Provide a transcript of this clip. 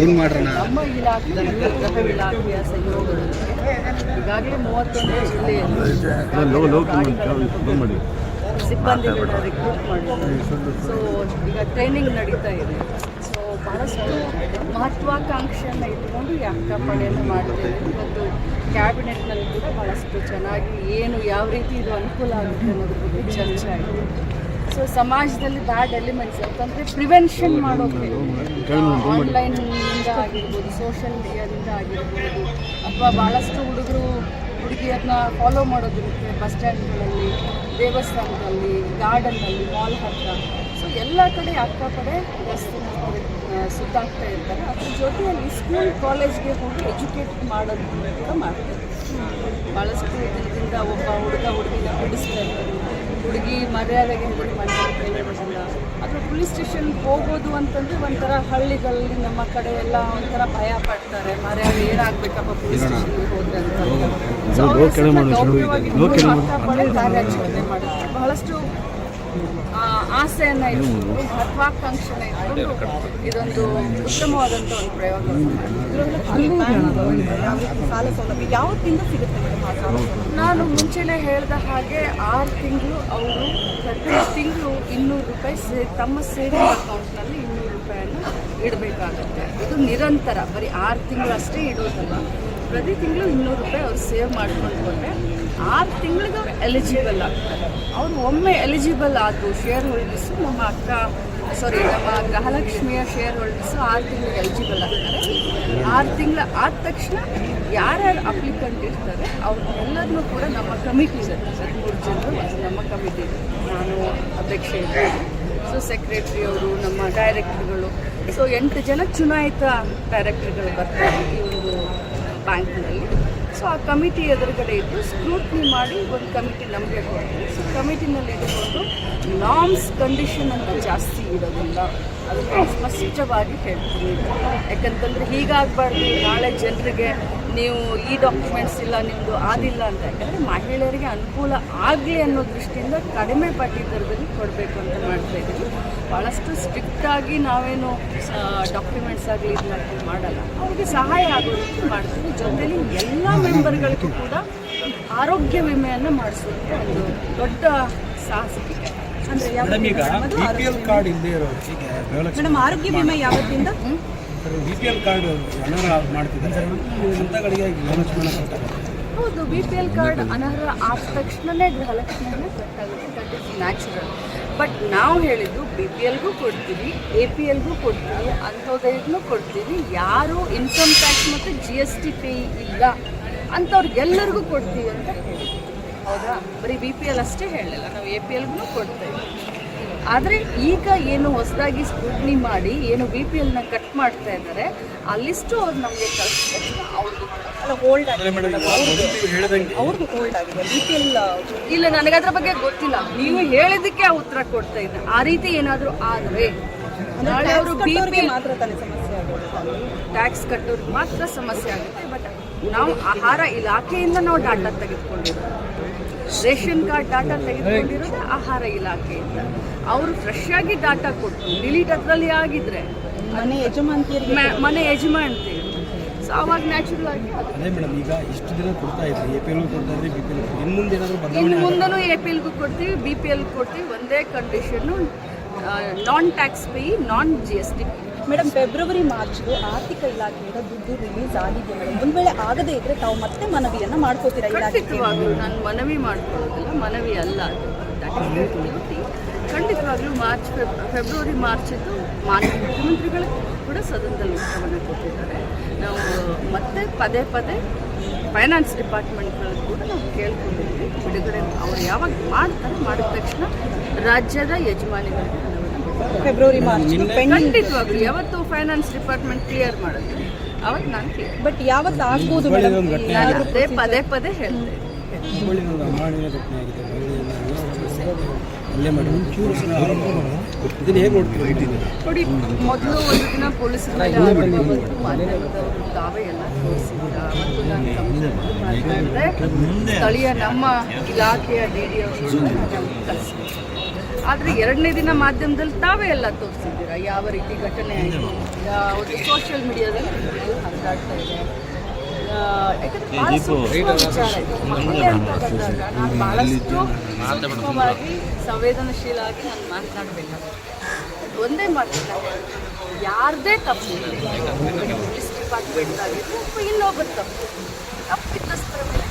ಏನು ಮಾಡ್ರಣ್ಣ? ನಮ್ಮ ಇಲಾಖೆ ಇಲಾಖೆಯ ಸಹಯೋಗದೊಂದಿಗೆ ಈಗಾಗಲೇ ಮೂವತ್ತೊಂದು ಜಿಲ್ಲೆಯಲ್ಲಿ ಸಿಬ್ಬಂದಿಗಳನ್ನ ರಿಕ್ರೂಟ್ ಮಾಡಿದ್ದಾರೆ. ಸೊ ಈಗ ಟ್ರೈನಿಂಗ್ ನಡೀತಾ ಇದೆ. ಸೊ ಬಹಳಷ್ಟು ಮಹತ್ವಾಕಾಂಕ್ಷೆಯನ್ನು ಇಟ್ಕೊಂಡು ಈ ಅಕ್ಕಪಡೆಯನ್ನು ಮಾಡ್ತೇವೆ ಇವತ್ತು ಕ್ಯಾಬಿನೆಟ್ನಲ್ಲಿ ಕೂಡ ಬಹಳಷ್ಟು ಚೆನ್ನಾಗಿ ಏನು ಯಾವ ರೀತಿ ಇದು ಅನುಕೂಲ ಆಗುತ್ತೆ ಅನ್ನೋದ್ರ ಬಗ್ಗೆ ಚರ್ಚೆ ಆಗಿದೆ. ಸೊ ಸಮಾಜದಲ್ಲಿ ಬ್ಯಾಡ್ ಎಲಿಮೆಂಟ್ಸ್ ಅಂತಂದರೆ ಪ್ರಿವೆನ್ಷನ್ ಮಾಡೋಕ್ಕೆ ಆನ್ಲೈನ್ನಿಂದ ಆಗಿರ್ಬೋದು ಸೋಷಿಯಲ್ ಮೀಡಿಯಾದಿಂದ ಆಗಿರ್ಬೋದು, ಅಥವಾ ಭಾಳಷ್ಟು ಹುಡುಗರು ಹುಡುಗಿಯರನ್ನ ಫಾಲೋ ಮಾಡೋದಿರುತ್ತೆ ಬಸ್ ಸ್ಟ್ಯಾಂಡ್ಗಳಲ್ಲಿ ದೇವಸ್ಥಾನದಲ್ಲಿ ಗಾರ್ಡನ್ನಲ್ಲಿ ಮಾಲ್ ಹತ್ರ. ಸೊ ಎಲ್ಲ ಕಡೆ ಅಕ್ಕಪಡೆ ರಸ್ತೆ ಸುತ್ತಾಗ್ತಾ ಇರ್ತಾರೆ. ಅದ್ರ ಜೊತೆಯಲ್ಲಿ ಸ್ಕೂಲ್ ಕಾಲೇಜ್ಗೆ ಹೋಗಿ ಎಜುಕೇಟ್ ಮಾಡೋದು ಕೂಡ ಮಾಡ್ತಾರೆ ಭಾಳಷ್ಟು ಇದರಿಂದ ಒಬ್ಬ ಹುಡುಗ, ಹುಡುಗಿನ ಬಿಡಿಸ್ತಾ ಇರ್ತಾರೆ. ಹುಡುಗಿ ಮರ್ಯಾದೆಗೆ ಹೆದರಿ ಮಾಡ್ತಾರೆ ಅಥವಾ ಪೊಲೀಸ್ ಸ್ಟೇಷನ್ಗೆ ಹೋಗೋದು ಅಂತಂದರೆ ಒಂಥರ ಹಳ್ಳಿಗಳಲ್ಲಿ ನಮ್ಮ ಕಡೆ ಎಲ್ಲ ಒಂಥರ ಭಯ ಪಡ್ತಾರೆ. ಮರ್ಯಾದೆ ಏನಾಗಬೇಕಪ್ಪ ಪೊಲೀಸ್ ಸ್ಟೇಷನ್ಗೆ ಹೋದ್ರೆ ಅಂತ. ಕಾರ್ಯಾಚರಣೆ ಮಾಡುತ್ತೆ ಬಹಳಷ್ಟು ಆಸೆಯನ್ನ ಇಟ್ಕೊಂಡು, ಮಹತ್ವಾಕಾಂಕ್ಷೆನ ಇಟ್ಕೊಂಡು ಇದೊಂದು ಉತ್ತಮವಾದಂಥ ಒಂದು ಪ್ರಯೋಗ. ಸಾಲ ಸೌಲಭ್ಯ ತಿಂಗಳು ಸಿಗುತ್ತೆ ನಾನು ಮುಂಚೆನೇ ಹೇಳಿದ ಹಾಗೆ ಆರು ತಿಂಗಳು, ಅವರು ಪ್ರತಿ ತಿಂಗಳು ಇನ್ನೂರು ರೂಪಾಯಿ ಸೇ, ತಮ್ಮ ಸೇವಿಂಗ್ ಅಕೌಂಟ್ನಲ್ಲಿ ಇನ್ನೂರು ರೂಪಾಯಿಯನ್ನು ಇಡಬೇಕಾಗುತ್ತೆ. ಇದು ನಿರಂತರ, ಬರೀ ಆರು ತಿಂಗಳು ಅಷ್ಟೇ ಇಡೋದಲ್ಲ. ಪ್ರತಿ ತಿಂಗಳು ಇನ್ನೂರು ರೂಪಾಯಿ ಅವ್ರು ಸೇವ್ ಮಾಡ್ಕೊಂಡು ಕೊಟ್ಟರೆ ಆರು ತಿಂಗಳಿಗೆ ಅವ್ರು ಎಲಿಜಿಬಲ್ ಆಗ್ತಾರೆ. ಅವರು ಒಮ್ಮೆ ಎಲಿಜಿಬಲ್ ಆದರು ಶೇರ್ ಹೋಲ್ಡರ್ಸು ನಮ್ಮ ಅಕ್ಕ ಸಾರಿ ನಮ್ಮ ಗೃಹಲಕ್ಷ್ಮಿಯ ಶೇರ್ ಹೋಲ್ಡರ್ಸು ಆರು ತಿಂಗಳಿಗೆ ಎಲಿಜಿಬಲ್ ಆಗ್ತಾರೆ. ಆರು ತಿಂಗಳ ಆದ ತಕ್ಷಣ ಯಾರ್ಯಾರು ಅಪ್ಲಿಕೆಂಟ್ ಇರ್ತಾರೆ ಅವ್ರನ್ನೆಲ್ಲರನ್ನೂ ಕೂಡ ನಮ್ಮ ಕಮಿಟಿ ಇದೆ ಮೂರು ಜನರು ನಮ್ಮ ಕಮಿಟಿ ನಾನು ಅಧ್ಯಕ್ಷೆ ಸೊ ಸೆಕ್ರೆಟ್ರಿ ಅವರು, ನಮ್ಮ ಡೈರೆಕ್ಟರ್ಗಳು ಸೊ ಎಂಟು ಜನ ಚುನಾಯಿತ ಡೈರೆಕ್ಟರ್ಗಳು ಬರ್ತಾರೆ. ಒಂದು ಬ್ಯಾಂಕ್ನಲ್ಲಿ. ಸೊ ಆ ಕಮಿಟಿ ಎದುರುಗಡೆ ಇದ್ದು ಸ್ಕ್ರೂಟ್ನಿ ಮಾಡಿ ಒಂದು ಕಮಿಟಿ ನಮಗೆ ಕೊಡ್ತೀವಿ. ಸೊ ಕಮಿಟಿನಲ್ಲಿ ಇಟ್ಕೊಂಡು ನಾಮ್ಸ್ ಕಂಡೀಷನ್ ಅಂತ ಜಾಸ್ತಿ ಇರೋದಿಲ್ಲ. ಅದನ್ನು ಸ್ಪಷ್ಟವಾಗಿ ಹೇಳ್ತೀನಿ. ಯಾಕಂತಂದರೆ ಹೀಗಾಗಬಾರ್ದು, ನಾಳೆ ಜನರಿಗೆ ನೀವು ಈ ಡಾಕ್ಯುಮೆಂಟ್ಸ್ ಇಲ್ಲ ನಿಮ್ಮದು ಆದಿಲ್ಲ ಅಂತ. ಯಾಕಂದರೆ ಮಹಿಳೆಯರಿಗೆ ಅನುಕೂಲ ಆಗಲಿ ಅನ್ನೋ ದೃಷ್ಟಿಯಿಂದ ಕಡಿಮೆ ಬಡ್ಡಿ ದರದಲ್ಲಿ ಕೊಡಬೇಕು ಅಂತ ಮಾಡ್ತಾ ಇದ್ದೀವಿ. ಭಾಳಷ್ಟು ಸ್ಟ್ರಿಕ್ಟಾಗಿ ನಾವೇನು ಡಾಕ್ಯುಮೆಂಟ್ಸ್ ಆಗಲಿ ಇದು ಮಾಡ್ತೀವಿ ಮಾಡಲ್ಲ. ಅವ್ರಿಗೆ ಸಹಾಯ ಆಗೋ ರೀತಿ ಮಾಡ್ತೀವಿ. ಜೊತೆಲಿ ಎಲ್ಲ ಮೆಂಬರ್ಗಳಿಗೂ ಕೂಡ ಆರೋಗ್ಯ ವಿಮೆಯನ್ನು ಮಾಡಿಸುವಂಥ ಒಂದು ದೊಡ್ಡ ಸಾಹಸಕ್ಕೆ ಅಂದರೆ ಮೇಡಮ್ ಆರೋಗ್ಯ ವಿಮೆ? ಯಾವತ್ತಿಂದ? ಬಿ ಪಿ ಎಲ್ ಕಾರ್ಡ್ ಅನರ್ಹ ಮಾಡ್ತಿದ್ದಾರೆ. ಹೌದು ಬಿ ಪಿ ಎಲ್ ಕಾರ್ಡ್ ಅನರ್ಹ ಆದ ತಕ್ಷಣನೇ ಗೃಹಲಕ್ಷ್ಮಿಯನ್ನು ಕಟ್ಟಾಗುತ್ತೆ. ದಟ್ ನ್ಯಾಚುರಲ್ ಬಟ್ ನಾವು ಹೇಳಿದ್ದು ಬಿ ಪಿ ಎಲ್ಗೂ ಕೊಡ್ತೀವಿ ಎ ಪಿ ಎಲ್ಗೂ ಕೊಡ್ತೀವಿ ಅಂಥೋದೈಗೂ ಕೊಡ್ತೀವಿ. ಯಾರು ಇನ್ಕಮ್ ಟ್ಯಾಕ್ಸ್ ಮತ್ತು ಜಿ ಎಸ್ ಟಿ ಪೇ ಇಲ್ಲ. ಅಂಥವ್ರಿಗೆಲ್ಲರಿಗೂ ಕೊಡ್ತೀವಿ ಅಂತ ಹೇಳಿ ಹೌದಾ? ಬರೀ ಬಿ ಪಿ ಎಲ್ ಅಷ್ಟೇ ಹೇಳಲಿಲ್ಲ. ನಾವು ಎ ಪಿ ಎಲ್ಗೂ ಕೊಡ್ತೇವೆ ಆದರೆ ಈಗ ಏನು ಹೊಸದಾಗಿ ಸ್ಕ್ರೂಟ್ನಿ ಮಾಡಿ ಏನು ಬಿ ಪಿ ಎಲ್ನ ಕಟ್ ಮಾಡ್ತಾ ಇದ್ದಾರೆ ಆ ಲಿಸ್ಟು ಅವ್ರು ನಮಗೆ ಅವ್ರಿಗೂ ಅಲ್ಲ ಹೋಲ್ಡ್ ಆಗಿದೆ. ಮೇಡಮ್ ಹೇಳಿದಂಗೆ. ಅವ್ರಿಗೂ ಹೋಲ್ಡ್ ಆಗಿದೆ. ಬಿ ಪಿ ಎಲ್ ಇಲ್ಲ ನನಗೆ ಅದ್ರ ಬಗ್ಗೆ ಗೊತ್ತಿಲ್ಲ. ನೀವು ಹೇಳಿದ್ದಕ್ಕೆ ಆ ಉತ್ತರ ಕೊಡ್ತಾ ಇದ್ದ. ಆ ರೀತಿ ಏನಾದರೂ ಆದರೆ ನಾಳೆ ಅವರು ಬಿ ಪಿ ಮಾತ್ರ ತಾನೇ ಸಮಸ್ಯೆ ಆಗುತ್ತೆ. ಟ್ಯಾಕ್ಸ್ ಕಟ್ಟೋರಿಗೆ ಮಾತ್ರ ಸಮಸ್ಯೆ ಆಗುತ್ತೆ ಬಟ್ ನಾವು ಆಹಾರ ಇಲಾಖೆಯಿಂದ ನಾವು ಡಾಟಾ ತೆಗೆದುಕೊಂಡಿರೋದು. ರೇಷನ್ ಕಾರ್ಡ್ ಡಾಟಾ ತೆಗೆದುಕೊಂಡಿರೋದು ಆಹಾರ ಇಲಾಖೆಯಿಂದ ಅವರು ಫ್ರೆಶ್ ಆಗಿ ಡಾಟಾ ಕೊಟ್ಟು ಡಿಲೀಟ್ ಅದರಲ್ಲಿ ಆಗಿದ್ರೆ. ಮನೆ ಯಜಮಾಂತಿಯರಿಗೆ ಮ- ಮನೆ ಯಜಮಾನ್ತಿ ಸೊ ಅವಾಗ ನ್ಯಾಚುರಲ್ ಆಗಿ ಅದು. ಅದೇ ಮೇಡಮ್ ಈಗ ಇಷ್ಟು ದಿನ ಕೊಡ್ತಾ ಇದ್ರಿ ಎ ಪಿ ಎಲ್ ಕೊಡ್ತಾ ಇದ್ರಿ ಬಿ ಪಿ ಎಲ್ ಇನ್ನು ಮುಂದೆ ಏನಾದರೂ ಇನ್ನು ಎ ಪಿ ಎಲ್ಗೂ ಕೊಡ್ತೀವಿ ಬಿ ಪಿ ಎಲ್ ಕೊಡ್ತೀವಿ. ಒಂದೇ condition non tax pay non G S T madam, February ಮಾರ್ಚ್ಗೆ ಆರ್ಥಿಕ ಇಲಾಖೆಯಿಂದ ದುಡ್ಡು ರಿಲೀಸ್ ಆಗಿದೆ ಮೇಡಮ್. ಒಂದ್ ವೇಳೆ ಆಗದೇ ಇದ್ರೆ ತಾವು ಮತ್ತೆ ಮನವಿಯನ್ನ ಮಾಡ್ಕೋತೀರಾ ಖಂಡಿತವಾಗ್ಲೂ ನಾನು ಮನವಿ ಮಾಡ್ಕೊಳ್ಳೋದಿಲ್ಲ. ಮನವಿ ಅಲ್ಲ. ಖಂಡಿತವಾಗ್ಲೂ ಮಾರ್ಚ್, ಫೆಬ್, ಫೆಬ್ರವರಿ ಮಾರ್ಚಿದ್ದು ಮಾನ್ಯ ಮುಖ್ಯಮಂತ್ರಿಗಳು ಕೂಡ ಸದನದಲ್ಲಿ ಉತ್ತರವನ್ನು ಕೊಟ್ಟಿದ್ದಾರೆ. ನಾವು ಮತ್ತೆ ಪದೇ ಪದೇ ಫೈನಾನ್ಸ್ ಡಿಪಾರ್ಟ್ಮೆಂಟ್ಗಳಲ್ಲಿ ಕೂಡ ನಾವು ಕೇಳ್ಕೊಂಡಿದ್ವಿ ಬಿಡುಗಡೆ, ಅವ್ರು ಯಾವಾಗ ಮಾಡ್ತಾರೆ, ಮಾಡಿದ ತಕ್ಷಣ ರಾಜ್ಯದ ಯಜಮಾನಿಗಳಿಗೆ. ಫೆಬ್ರವರಿ ಮಾರ್ಚ್ ಖಂಡಿತವಾಗ್ಲೂ. ಯಾವತ್ತು ಫೈನಾನ್ಸ್ ಡಿಪಾರ್ಟ್ಮೆಂಟ್ ಕ್ಲಿಯರ್ ಮಾಡುತ್ತೆ ಅವತ್ತು ನಾನು ಕ್ಲಿಯರ್ ಬಟ್ ಯಾವತ್ತು ಆಗ್ಬೋದು ಹುಬ್ಬಳ್ಳಿ ಮೇಡಮ್ ನಾನು ಅದೇ ಪದೇ ಪದೇ ಹೇಳ್ತೀನಿ. ಹುಬ್ಬಳ್ಳಿ ಒಂದು ಘಟನೆ ಆಗಿದೆ. ಮಹಿಳೆಯನ್ನ ಅಲ್ಲೇ ಮಾಡಿ ಚೂರು ಆರೋಪ ಇದನ್ನು ಹೇಗೆ ನೋಡ್ತೀವಿ ನೋಡಿ ಮೊದಲು ಒಂದು ದಿನ ಪೊಲೀಸರ ಮೇಲೆ ಆರೋಪ ಬಂತು. ಮಾಧ್ಯಮದವರು ತಾವೇ ಎಲ್ಲ ತೋರಿಸಿದ್ರ. ಮತ್ತು ನಾನು ಕಂಪ್ಲೇಂಟ್ ಮಾಡ್ತಾ ಸ್ಥಳೀಯ ನಮ್ಮ ಇಲಾಖೆಯ ಡಿ ಡಿ ಅವರು ಕಳಿಸಿದ್ರು ಆದರೆ ಎರಡನೇ ದಿನ ಮಾಧ್ಯಮದಲ್ಲಿ ತಾವೇ ಎಲ್ಲ ತೋರಿಸಿದ್ದೀರಾ? ಯಾವ ರೀತಿ ಘಟನೆ ಆಯಿತು? ಒಂದು ಸೋಷಿಯಲ್ ಮೀಡಿಯಾದಲ್ಲಿ ಹರಿದಾಡ್ತಾ ಇದೆ. ನಾನು ಭಾಳಷ್ಟು ಸೂಕ್ಷ್ಮವಾಗಿ ಸಂವೇದನಶೀಲ ಆಗಿ ನಾನು ಮಾತನಾಡಬೇಕು ಒಂದೇ ಮಾತಿಲ್ಲ ಯಾರದೇ ತಪ್ಪು ಪೊಲೀಸ್ ಇನ್ನೊಬ್ಬರು ತಪ್ಪು. ತಪ್ಪಿತಸ್ಥರ ಮೇಲೆ